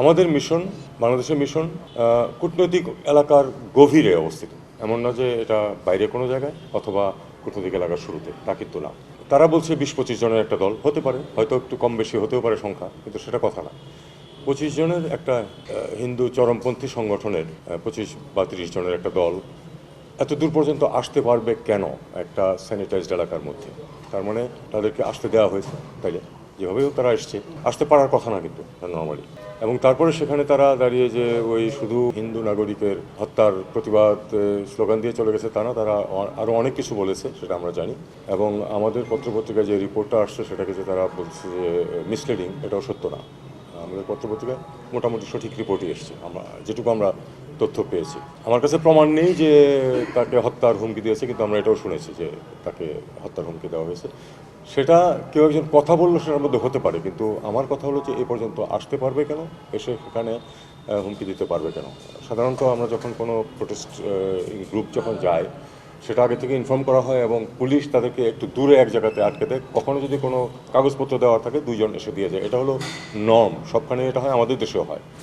আমাদের মিশন বাংলাদেশের মিশন কূটনৈতিক এলাকার গভীরে অবস্থিত। এমন না যে এটা বাইরে কোনো জায়গায় অথবা কূটনৈতিক এলাকার শুরুতে, তা কিন্তু না। তারা বলছে বিশ পঁচিশ জনের একটা দল, হতে পারে, হয়তো একটু কম বেশি হতেও পারে সংখ্যা, কিন্তু সেটা কথা না। পঁচিশ জনের একটা হিন্দু চরমপন্থী সংগঠনের পঁচিশ বা তিরিশ জনের একটা দল, এত দূর পর্যন্ত আসতে পারবে কেন একটা স্যানিটাইজড এলাকার মধ্যে? তার মানে তাদেরকে আসতে দেওয়া হয়েছে, তাইলে। যেভাবে হোক তারা এসছে। আসতে পারার কথা না কিন্তু নর্মালি। এবং তারপরে সেখানে তারা দাঁড়িয়ে যে ওই শুধু হিন্দু নাগরিকের হত্যার প্রতিবাদ স্লোগান দিয়ে চলে গেছে তা না, তারা আরও অনেক কিছু বলেছে, সেটা আমরা জানি। এবং আমাদের পত্রপত্রিকায় যে রিপোর্টটা আসছে, সেটাকে যে তারা বলছে যে মিসলিডিং এটাও সত্য না। আমাদের পত্রপত্রিকায় মোটামুটি সঠিক রিপোর্টই এসছে। আমরা, যেটুকু আমরা তথ্য পেয়েছি। আমার কাছে প্রমাণ নেই যে তাকে হত্যার হুমকি দিয়েছে, কিন্তু আমরা এটাও শুনেছি যে তাকে হত্যার হুমকি দেওয়া হয়েছে। সেটা কেউ একজন কথা বলল সেটার মধ্যে হতে পারে, কিন্তু আমার কথা হলো যে এ পর্যন্ত আসতে পারবে কেন? এসে সেখানে হুমকি দিতে পারবে কেন? সাধারণত আমরা যখন কোনো প্রোটেস্ট গ্রুপ যখন যায়, সেটা আগে থেকে ইনফর্ম করা হয় এবং পুলিশ তাদেরকে একটু দূরে এক জায়গাতে আটকে দেয়। কখনো যদি কোনো কাগজপত্র দেওয়া থাকে, দুইজন এসে দিয়ে যায়। এটা হলো নর্ম সবখানে এটা হয়, আমাদের দেশেও হয়।